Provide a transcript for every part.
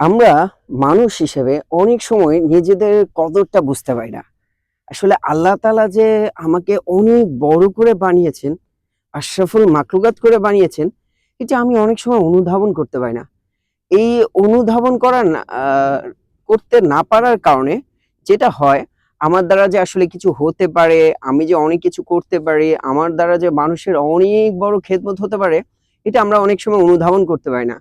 আমরা মানুষ হিসেবে অনেক সময় নিজেদের কদরটা বুঝতে পারি না। আসলে আল্লাহ তাআলা যে আমাকে অনেক বড় করে বানিয়েছেন, আশরাফুল মাকলুকাত করে বানিয়েছেন, এটা আমি অনেক সময় অনুধাবন করতে পারি না। এই অনুধাবন করার করতে না পারার কারণে যেটা হয়, আমার দ্বারা যে আসলে কিছু হতে পারে, আমি যে অনেক কিছু করতে পারি, আমার দ্বারা যে মানুষের অনেক বড় খেদমত হতে পারে, এটা আমরা অনেক সময় অনুধাবন করতে পারি না।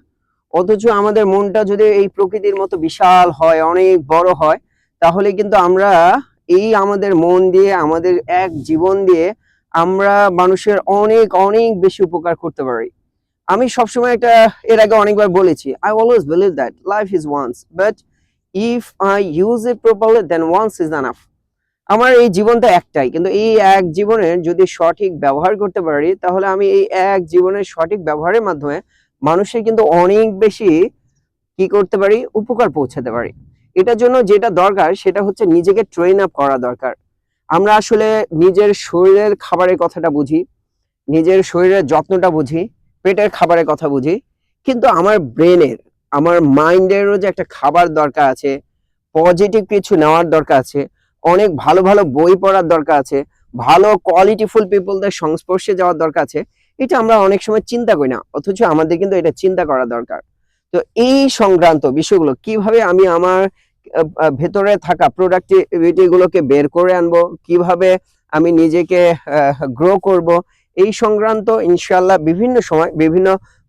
অথচ আমাদের মনটা যদি এই প্রকৃতির মতো বিশাল হয়, অনেক বড় হয়, তাহলে কিন্তু আমরা এই আমাদের মন দিয়ে, আমাদের এক জীবন দিয়ে আমরা মানুষের অনেক অনেক বেশি উপকার করতে পারি। আমি সবসময় একটা, এর আগে অনেকবার বলেছি I always believe that life is once but if I use it properly then once is enough আমার এই জীবনটা একটাই, কিন্তু এই এক জীবনের যদি সঠিক ব্যবহার করতে পারি, তাহলে আমি এই এক জীবনের সঠিক ব্যবহারের মাধ্যমে মানুষের কিন্তু অনেক বেশি কি করতে পারি? উপকার পৌঁছাতে পারি। এটার জন্য যেটা দরকার, সেটা হচ্ছে নিজেকে ট্রেন আপ করা দরকার। আমরা আসলে নিজের শরীরের খাবারের কথাটা বুঝি, নিজের শরীরের যত্নটা বুঝি, পেটের খাবারের কথা বুঝি। কিন্তু আমার ব্রেনের আমার মাইন্ডেরও যে একটা খাবার দরকার আছে পজিটিভ কিছু নেওয়ার দরকার আছে, অনেক ভালো ভালো বই পড়ার দরকার আছে, ভালো কোয়ালিটিফুল পিপলদের সংস্পর্শে যাওয়ার দরকার আছে এটা আমরা অনেক সময় চিন্তা করি না, অথচ আমাদের কিন্তু এটা চিন্তা করা দরকার। তো এই সংক্রান্ত বিষয়গুলো, কীভাবে আমি আমার ভেতরে থাকা প্রোডাক্টিভিটি গুলোকে বের করে আনব, কীভাবে আমি নিজেকে গ্রো করব, এই সংক্রান্ত ইনশাল্লাহ বিভিন্ন সময়, বিভিন্ন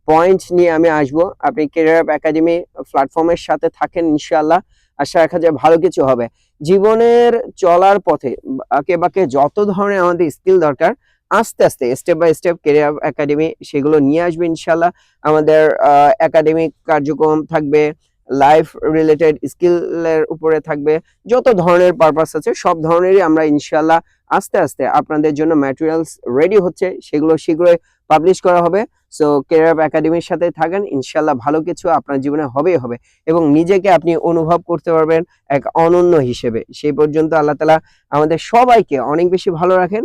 পয়েন্ট নিয়ে আমি আসব। আপনি কেরিয়ার একাডেমি প্ল্যাটফর্মের সাথে থাকেন ইনশাল্লাহ আশা রাখা যায় ভালো কিছু হবে। জীবনের চলার পথে, বাকে বাকে যত ধরনের আমাদের স্কিল দরকার আস্তে আস্তে step by step career academy সেগুলো নিয়ে আসবে ইনশাল্লাহ আমাদের একাডেমিক কার্যক্রম থাকবে লাইফ রিলেটেড স্কিলের উপরে থাকবে, যত ধরনের পারপাস আছে সব ধরনেরই আমরা ইনশাল্লাহ আস্তে আস্তে আপনাদের জন্য ম্যাটেরিয়ালস রেডি হচ্ছে, সেগুলো শীঘ্রই পাবলিশ করা হবে। সো কেরিয়ার একাডেমির সাথে থাকেন ইনশাল্লাহ ভালো কিছু আপনার জীবনে হবেই হবে এবং নিজেকে আপনি অনুভব করতে পারবেন এক অনন্য হিসেবে। সেই পর্যন্ত আল্লাহ তালা আমাদের সবাইকে অনেক বেশি ভালো রাখেন।